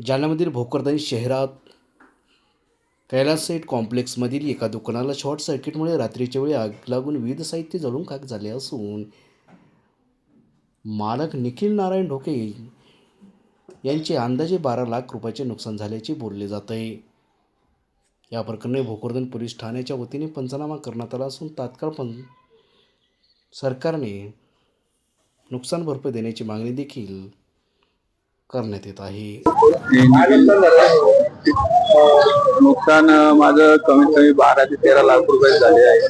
जालन्यामधील भोकरदन शहरात कैलास साईट कॉम्प्लेक्समधील एका दुकानाला शॉर्ट सर्किटमुळे रात्रीच्या वेळी आग लागून विविध साहित्य जळून खाक झाले असून मालक निखिल नारायण ढोके यांचे अंदाजे बारा लाख रुपयाचे नुकसान झाल्याचे बोलले जात आहे या प्रकरणी भोकरदन पोलीस ठाण्याच्या वतीने पंचनामा करण्यात आला असून तात्काळ पण सरकारने नुकसान भरपाई देण्याची मागणी देखील करण्यात येत आहे. नुकसान माझं कमीत कमी बारा ते तेरा लाख रुपये झाले आहे.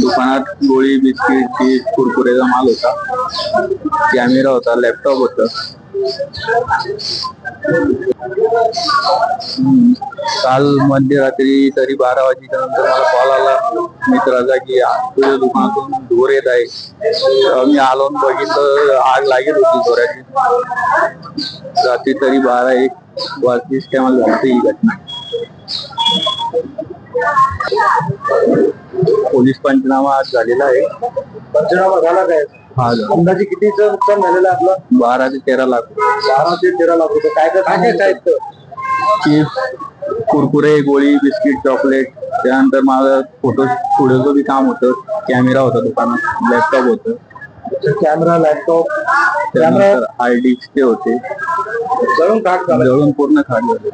दुकानात गोळी बिस्किट चीज कुरकुरेचा माल होता. कॅमेरा होता लॅपटॉप होता. काल मध्यरात्री तरी बारा वाजेच्या नंतर मला कॉल आला. मित्राचा की तुझ्या दुकानातून धूर येत आहे. मी आलो बघितलं आग लागेल होती जोराची रात्री तरी बारा एक वाजतीस टायमाला झाली ही घटना. पोलीस पंचनामा आज झालेला आहे. पंचनामा झाला काय? हा. अंदाजे कितीचं नुकसान झालेलं आहे आपलं? बारा ते तेरा लाख. बारा ते तेरा लाख रुपये. काय काय काय काय चिप्स कुरकुरे गोळी बिस्किट चॉकलेट त्यानंतर माझं फोटो स्टुडिओचं बी काम होतं. कॅमेरा होता दुकानात लॅपटॉप होतं. कॅमेरा लॅपटॉप त्यानंतर हार्ड डिस्क ते होते. जळून झाला. जळून पूर्ण खाली होते